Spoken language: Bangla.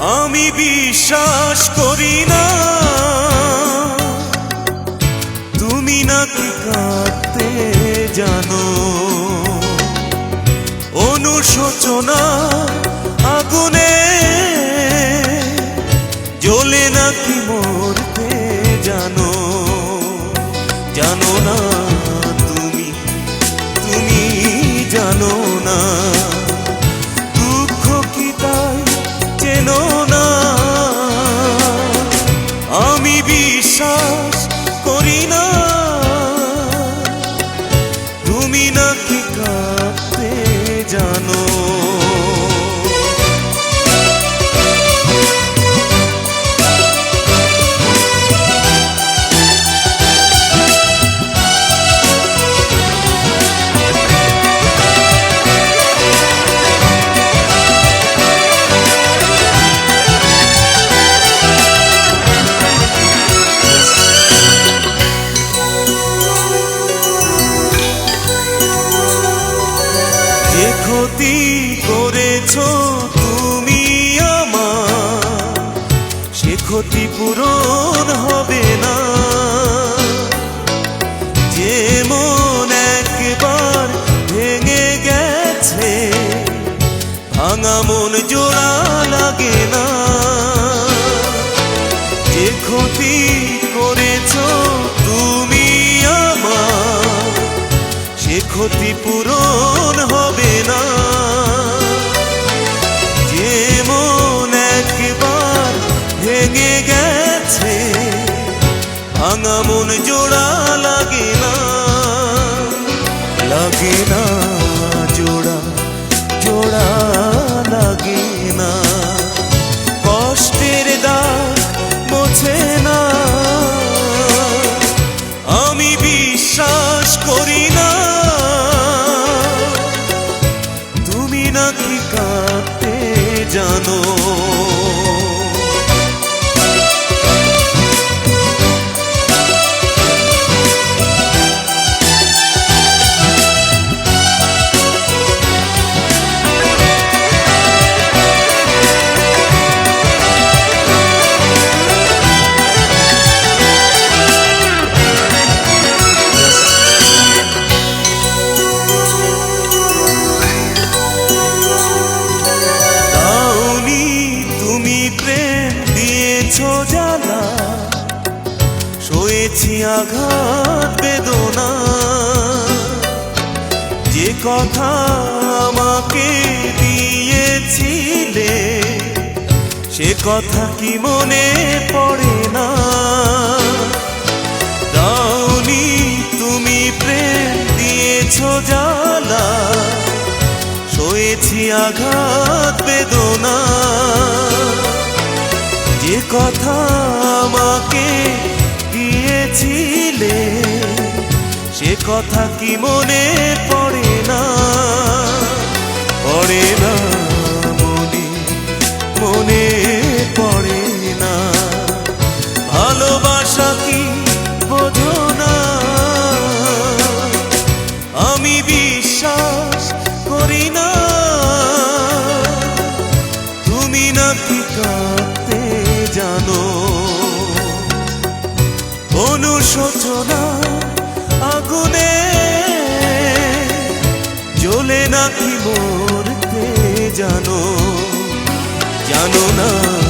আমি বিশ্বাস করি না। তুমি নাকি কাঁদতে জানো। অনুশোচনা বিশ্বাস পূরণ হবে না। যে মন একবার ভেঙে গেছে, ভাঙা মন জোড়া লাগে না। যে ক্ষতি করেছ তুমি আমার, সে ক্ষতি পূরণ ভাঙা মন জোড়া লাগে না লাগে না আঘাত বেদনা। যে কথা আমাকে দিয়েছিলে, সে কথা কি মনে পড়ে না? দাওনি, তুমি প্রেম দিয়েছ জ্বালা, সয়েছি আঘাত বেদনা। যে কথা দিয়েছিলে সে কথা কি মনে পড়ে না? পড়ে না মনে মনে পড়ে না। ভালোবাসা কি বোঝো না? আমি বিশ্বাস করি না। তুমি নাকি কাঁদতে অনুশোচনা আগুনে জ্বলে নাকি কে জানো? জানো না।